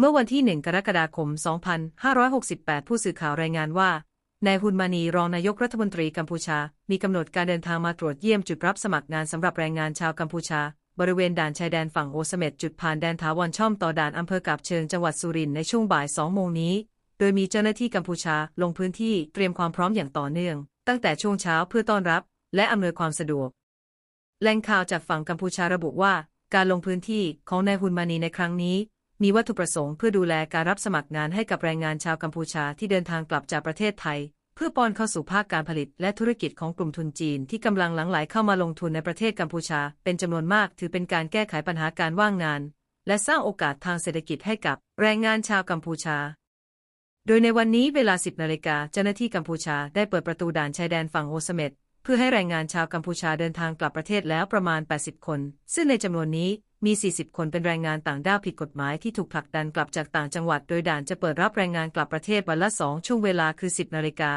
เมื่อวันที่ 1 กรกฎาคม 2568 ผู้สื่อข่าวรายงานว่า นายฮุนมานีรองนายกรัฐมนตรีกัมพูชา มีกำหนดการเดินทางมาตรวจเยี่ยมจุดรับสมัครงานสำหรับแรงงานชาวกัมพูชา บริเวณด่านชายแดนฝั่งโอสเม็ดจุดผ่านแดนถาวรช่อมต่อด่านอำเภอกาบเชิงจังหวัดสุรินทร์ในช่วงบ่าย 2 โมงนี้ โดยมีเจ้าหน้าที่กัมพูชาลงพื้นที่เตรียมความพร้อมอย่างต่อเนื่อง ตั้งแต่ช่วงเช้าเพื่อต้อนรับ และอำนวยความสะดวกแหล่งข่าวจากฝั่งกัมพูชาระบุว่า การลงพื้นที่ของนายฮุนมานีในครั้งนี้ มีวัตถุประสงค์เพื่อดูแลการรับสมัครงานให้กับแรงงานชาวกัมพูชาที่เดินทางกลับจากประเทศไทย เพื่อป้อนเข้าสู่ภาคการผลิตและธุรกิจของกลุ่มทุนจีนที่กำลังหลั่งไหลเข้ามาลงทุนในประเทศกัมพูชา เป็นจำนวนมากถือเป็นการแก้ไขปัญหาการว่างงาน และสร้างโอกาสทางเศรษฐกิจให้กับแรงงานชาวกัมพูชา โดยในวันนี้เวลา 10นาฬิกาเจ้าหน้าที่กัมพูชาได้เปิดประตูด่านชายแดนฝั่งโอสเม็ด พื่อให้แรงงานชาวกัมพูชาเดินทางกลับประเทศแล้วประมาณ 80 คน ซึ่งในจำนวนนี้มี 40 คนเป็นแรงงานต่างด้าวผิดกฎหมายที่ถูกผลักดันกลับจากต่างจังหวัด โดยด่านจะเปิดรับแรงงานกลับประเทศวันละ 2 ช่วงเวลาคือ 10 นาฬิกา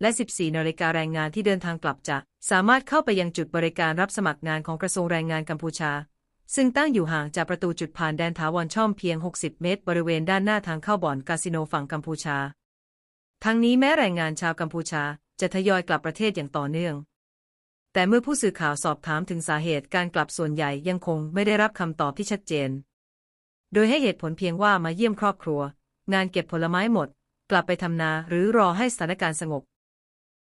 และ 14 นาฬิกาแรงงานที่เดินทางกลับจะ สามารถเข้าไปยังจุดบริการรับสมัครงานของกระทรวงแรงงานกัมพูชา ซึ่งตั้งอยู่ห่างจากประตูจุดผ่านแดนถาวรช่อมเพียง 60 เมตร บริเวณด้านหน้าทางเข้าบ่อนคาสิโนฝั่งกัมพูชา ทั้งนี้แม้แรงงานชาวกัมพูชา จะทยอยกลับประเทศอย่างต่อเนื่อง แต่เมื่อผู้สื่อข่าวสอบถามถึงสาเหตุการกลับส่วนใหญ่ยังคงไม่ได้รับคำตอบที่ชัดเจน โดยให้เหตุผลเพียงว่ามาเยี่ยมครอบครัว งานเก็บผลไม้หมด กลับไปทำนาหรือรอให้สถานการณ์สงบ